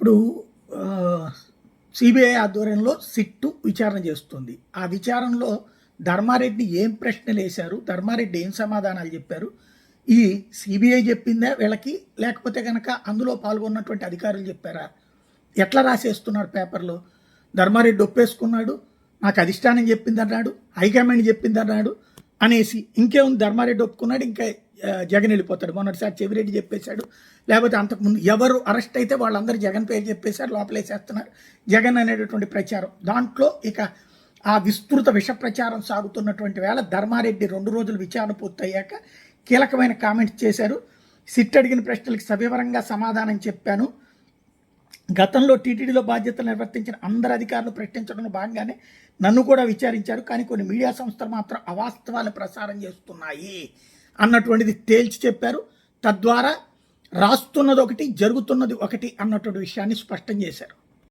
ఇప్పుడు సిబిఐ ఆధ్వర్యంలో సిట్టు విచారణ చేస్తుంది. ఆ విచారణలో ధర్మారెడ్డి ఏం ప్రశ్నలు వేశారు? ధర్మారెడ్డి ఏం సమాధానాలు చెప్పారు? ఈ సిబిఐ చెప్పిందా వీళ్ళకి? లేకపోతే కనుక అందులో పాల్గొన్నటువంటి అధికారులు చెప్పారా? ఎట్లా రాసేస్తున్నారు పేపర్లో? ధర్మారెడ్డి ఒప్పేసుకున్నాడు నాకు అధిష్టానం చెప్పిందన్నాడు హైకమాండ్ చెప్పిందన్నాడు అనేసి ఇంకేముంది ధర్మారెడ్డి ఒప్పుకున్నాడు ఇంకా జగన్ వెళ్ళిపోతాడు. మొన్నటిసారి చెవిరెడ్డి చెప్పేశాడు. లేకపోతే అంతకుముందు ఎవరు అరెస్ట్ అయితే వాళ్ళందరూ జగన్ పేరు చెప్పేశారు లోపలేసేస్తున్నారు. జగన్ అనేటటువంటి ప్రచారం. దాంట్లో ఇక ఆ విస్తృత విష ప్రచారం సాగుతున్నటువంటి వేళ ధర్మారెడ్డి రెండు రోజులు విచారణ పూర్తయ్యాక కీలకమైన కామెంట్స్ చేశారు. సిట్ అడిగిన ప్రశ్నలకు సవివరంగా సమాధానం చెప్పాను. గతంలో టీటీడీలో బాధ్యతలు నిర్వర్తించిన అందరు అధికారులు ప్రకటించడంలో భాగంగానే నన్ను కూడా విచారించారు. కానీ కొన్ని మీడియా సంస్థలు మాత్రం అవాస్తవాలు ప్రసారం చేస్తున్నాయి అన్నటువంటిది తేల్చి చెప్పారు. తద్వారా రాస్తున్నది ఒకటి జరుగుతున్నది ఒకటి అన్నటువంటి విషయాన్ని స్పష్టం చేశారు.